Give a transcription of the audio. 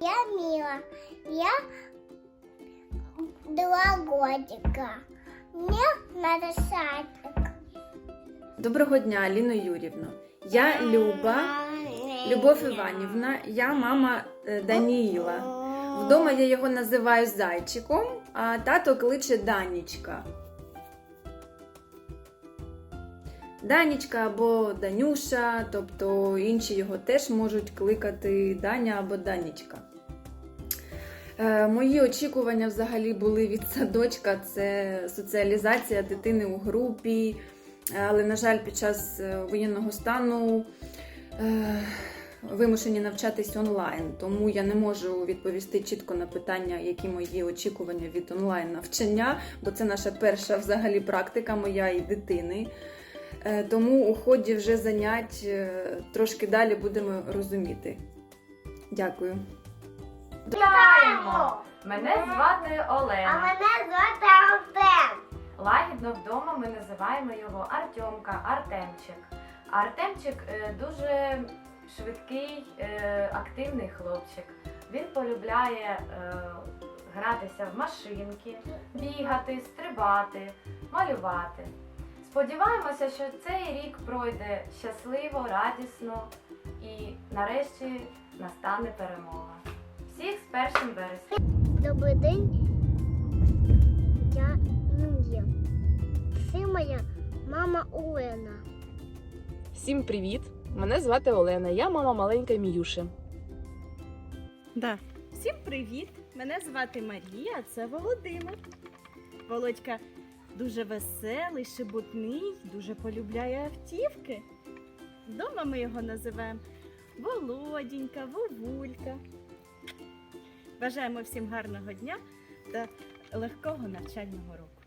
Я Мила. Я два годика. Мне надо садик. Доброго дня, Ліно Юрівно. Я Люба, Любов Іванівна, я мама е, Даніїла. Вдома я його називаю зайчиком, а тато кличе Данічка. Данічка або Данюша, тобто інші його теж можуть кликати Даня або Данічка. Е, Мої очікування взагалі були від садочка це соціалізація дитини у групі. Але, на жаль, під час е, воєнного стану е, вимушені навчатись онлайн, тому я не можу відповісти чітко на питання, які мої очікування від онлайн навчання, бо це наша перша взагалі практика моя і дитини. Е, Тому у ході вже занять е, трошки далі будемо розуміти. Дякую. Вітаємо! Мене звати Олена. А мене звати Артем. Лагідно вдома ми називаємо його Артемка, Артемчик. Артемчик е, дуже швидкий, активний хлопчик. Він полюбляє гратися в машинки, бігати, стрибати, малювати. Сподіваємося, що цей рік пройде щасливо, радісно і нарешті настане перемога. Всіх з першим вереснем! Добрий день. Я Мія. Це моя мама Олена. Всім привіт! Мене звати Олена, я мама маленької Міюші. Да. Всім привіт! Мене звати Марія, а це Володимир. Володька дуже веселий, шебутний, дуже полюбляє автівки. Дома ми його називаємо Володінька, Вовулька. Бажаємо всім гарного дня та легкого навчального року.